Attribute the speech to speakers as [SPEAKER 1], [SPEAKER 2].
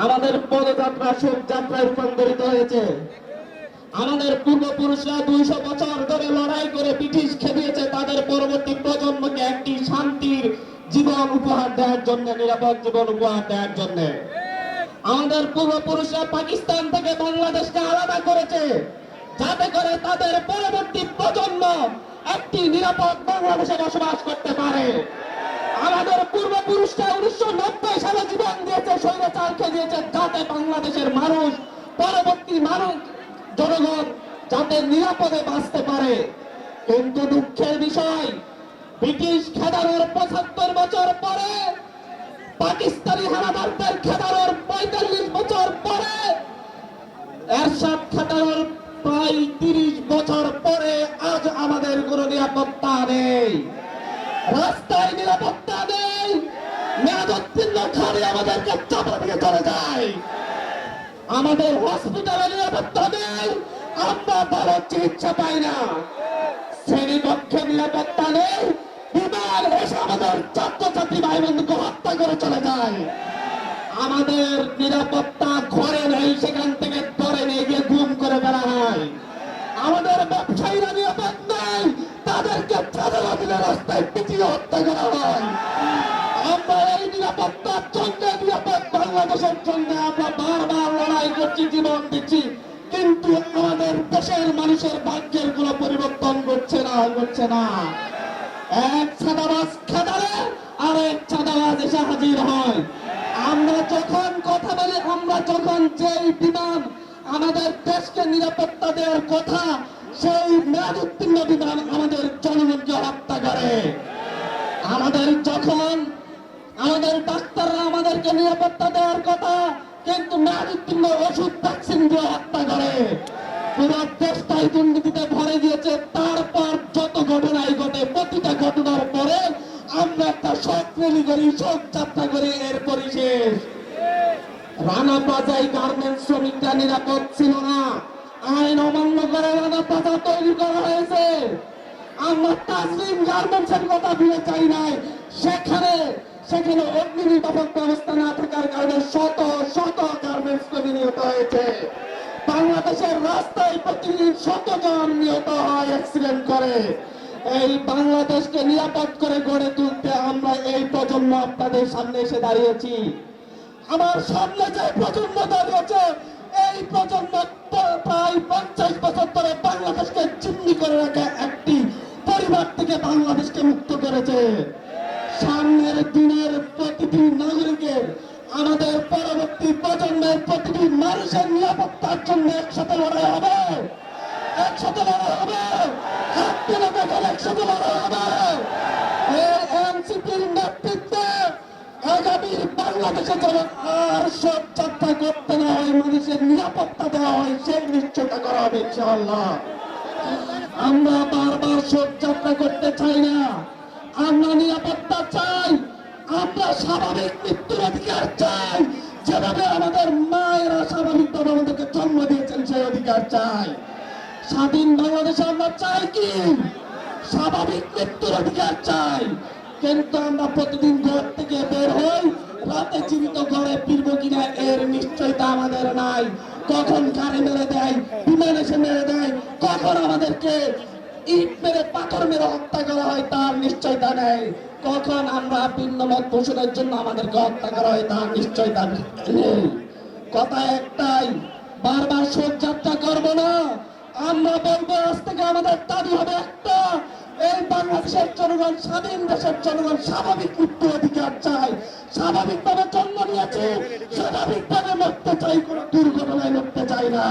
[SPEAKER 1] আমাদের পদযাত্রা শোকযাত্রায় রূপান্তরিত হয়েছে। আমাদের পূর্বপুরুষরা দুইশো বছর ধরে লড়াই করে ব্রিটিশ খেপিয়েছে তাদের পরবর্তী প্রজন্মকে একটি শান্তির জীবন উপহার দেওয়ার জন্য, নিরাপদ জীবন উপহার দেওয়ার জন্য। আমাদের পূর্বপুরুষরা পাকিস্তান থেকে বাংলাদেশকে আলাদা করেছে, যাতে করে তাদের পরবর্তী প্রজন্ম একটি নিরাপদ বাংলাদেশে বসবাস করতে যাতে বাংলাদেশের মানুষ পরবর্তী মানুষ জনগণ যাতে নিরাপদে বাঁচতে পারে। কিন্তু দুঃখের বিষয়, ব্রিটিশ খেদানোর পঁচাত্তর বছর পরে, পাকিস্তানি হানাদারদের খেদানোর পঁয়তাল্লিশ বছর পরে, এরশাদ খাটানোর প্রায় তিরিশ বছর পরে আজ আমাদের কোনো নিরাপত্তা নেই রাস্তায় নিরাপত্তা খালি আমাদেরকে চাপা দিয়ে চলে যায় আমাদের হসপিটালে নিরাপত্তা নেই। আমরা ভালো চিকিৎসা পাই না। শ্রেণীকক্ষে নিরাপত্তা নেই। বিমান এসে আমাদের ছাত্রছাত্রী ভাই বন্ধুকে হত্যা করে চলে যায়। আমাদের নিরাপত্তা ঘরে নেই, সেখান থেকে ধরে নিয়ে গিয়ে গুম করে ফেলা হয়। আমাদের ব্যবসায়ীরা নিরাপদ নেই। তাদেরকে দিলে রাস্তায় পিটিয়ে হত্যা করা হয়। বাংলাদেশের জন্য আমরা বারবার দিচ্ছি কিন্তু আমাদের দেশের মানুষের ভাগ্যের কোনো পরিবর্তন করছে না এক ছাদাবাজ আর এক ছাদাবাজ এসে হাজির হয় আমরা যখন কথা বলি আমরা যখন যেই বিমান আমাদের দেশকে নিরাপত্তা কথা সেই মেয়াদ উত্তীর্ণ বিমান আমাদের জনগণকে হত্যা আমাদের যখন আমাদের ডাক্তাররা আমাদেরকে নিরাপত্তা দেওয়ার কথা, কিন্তু উত্তীর্ণ ওষুধ ভ্যাকসিন দিয়ে হত্যা করে। দুর্নীতিতে ভরে দিয়েছে তারপর যত ঘটে, প্রতিটা ঘটনার পরে আমরা একটা করি যাত্রা করি এর পরিশেষ রানা শ্রমিকরা নিরাপদ ছিল না। আইন করে রানা তৈরি করা হয়েছে। সেখানে সেখানে অগ্নি নিরাপদ ব্যবস্থা না থাকার কারণে শত শত গার্মেন্টস কর্মী নিহত হয়েছে। বাংলাদেশের রাস্তায় প্রতিদিন শত জন নিহত হয় অ্যাক্সিডেন্ট করে। এই বাংলাদেশকে নিরাপদ করে গড়ে তুলতে আমরা এই প্রজন্ম আপনাদের সামনে এসে দাঁড়িয়েছি। আমার সামনে যে প্রজন্ম দাঁড়িয়েছে, এই প্রজন্ম প্রায় পঞ্চাশ বছর বাংলাদেশকে চিন্নি করে রাখা একটি পরিবার থেকে বাংলাদেশকে মুক্ত করেছে সামনের দিনের আমাদের পরবর্তী প্রজন্মের প্রতিটি মানুষের নিরাপত্তার জন্য একসাথে লড়াই হবে। একসাথে লড়াই হবে। নিরাপত্তা দেওয়া হয় করা আমরা বারবার করতে চাই না। আমরা নিরাপত্তা চাই। আমরা স্বাভাবিক মৃত্যুর অধিকার চাই। যেভাবে আমাদের মায়েরা স্বাভাবিকভাবে আমাদেরকে জন্ম দিয়েছেন, সেই অধিকার চাই। স্বাধীন বাংলাদেশে আমরা চাই কি? স্বাভাবিক মৃত্যুর অধিকার চাই। কিন্তু আমরা প্রতিদিন ঘর থেকে বের হই, রাতে জীবিত ঘরে ফিরব কিনা এর নিশ্চয়তা আমাদের নাই। কখন কারে মেরে দেয়, বিমান এসে মেরে দেয়, কখন আমাদেরকে ইট মেরে পাথর মেরে হত্যা করা হয়, তার নিশ্চয়তা নেই। কখন আমরা ভিন্নমত পোষণের জন্য আমাদেরকে হত্যা করা হয়, তার নিশ্চয়তা নেই। কথা একটাই, বারবার শোক করব না। আমরা বলব, আজ থেকে আমাদের দাবি হবে একটা, এই বাংলাদেশের জনগণ স্বাধীন দেশের জনগণ স্বাভাবিক মৃত্যু অধিকার চায়। স্বাভাবিকভাবে জন্ম নিয়েছে, স্বাভাবিকভাবে মরতে চাই কোনো দুর্ঘটনায় মরতে চাই না।